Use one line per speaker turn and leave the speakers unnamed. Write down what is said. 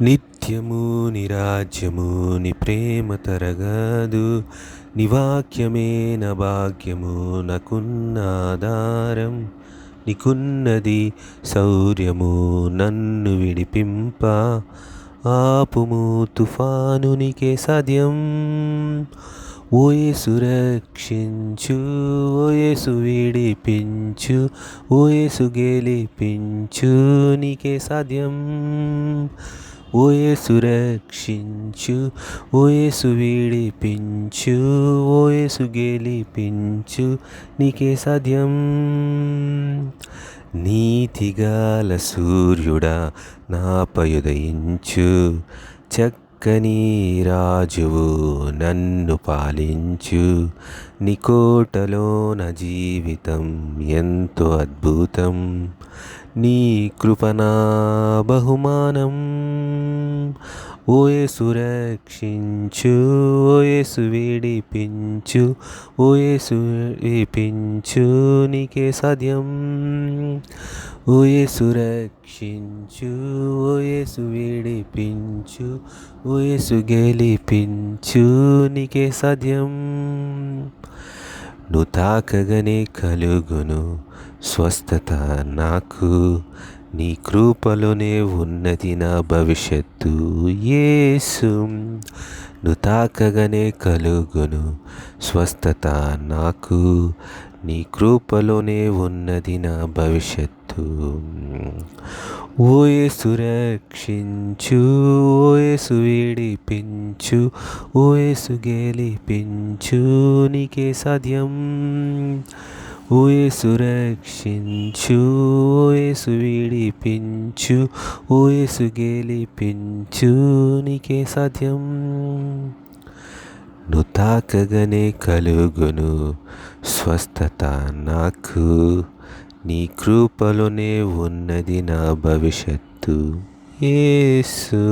నిత్యము నిరాజ్యము నీ ప్రేమ తరగదు. నీ నా భాగ్యము నాకున్న ఆధారం. నీకున్నది శౌర్యము నన్ను విడిపింప. ఆపుము తుఫాను నీకే సాధ్యం. ఓయే సురక్షించు ఓయేసు విడిపించు ఓయేసు గెలిపించు నీకే సాధ్యం. ఓయేసు రక్షించు ఓయేసు విడిపించు ఓయేసు గెలిపించు నీకే సాధ్యం. నీతిగాల సూర్యుడా నాపయుదయించు చక్ చక్కని రాజువు నన్ను పాలించు. నికోటలోన జీవితం ఎంతో అద్భుతం. నీ కృపనా బహుమానం. ఓయేసు రక్షించు ఓయేసు విడిపించు ఓయేసు విడిపించు నీకే సాధ్యం. ఓయేసు రక్షించు ఓయేసు విడిపించు ఓయేసు గెలిపించు నీకే సాధ్యం. నువ్వు తాకగనే కలుగును స్వస్థత నాకు. నీ కృపలోనే ఉన్నది నా భవిష్యత్తు యేసు. నువ్వు తాకగానే కలుగును స్వస్థత నాకు. నీ కృపలోనే ఉన్నది నా భవిష్యత్తు. ఓయేసు సురక్షించు ఓయేసు విడిపించు ఓయేసు గెలిపించు నీకే సాధ్యం. ఓయేసు రక్షించు ఓయేసు విడిపించు ఓయేసు గెలిపించు నీకే సాధ్యం. నువ్వు తాకగానే కలుగును స్వస్థత నాకు. నీ కృపలోనే ఉన్నది నా భవిష్యత్తు. యేసు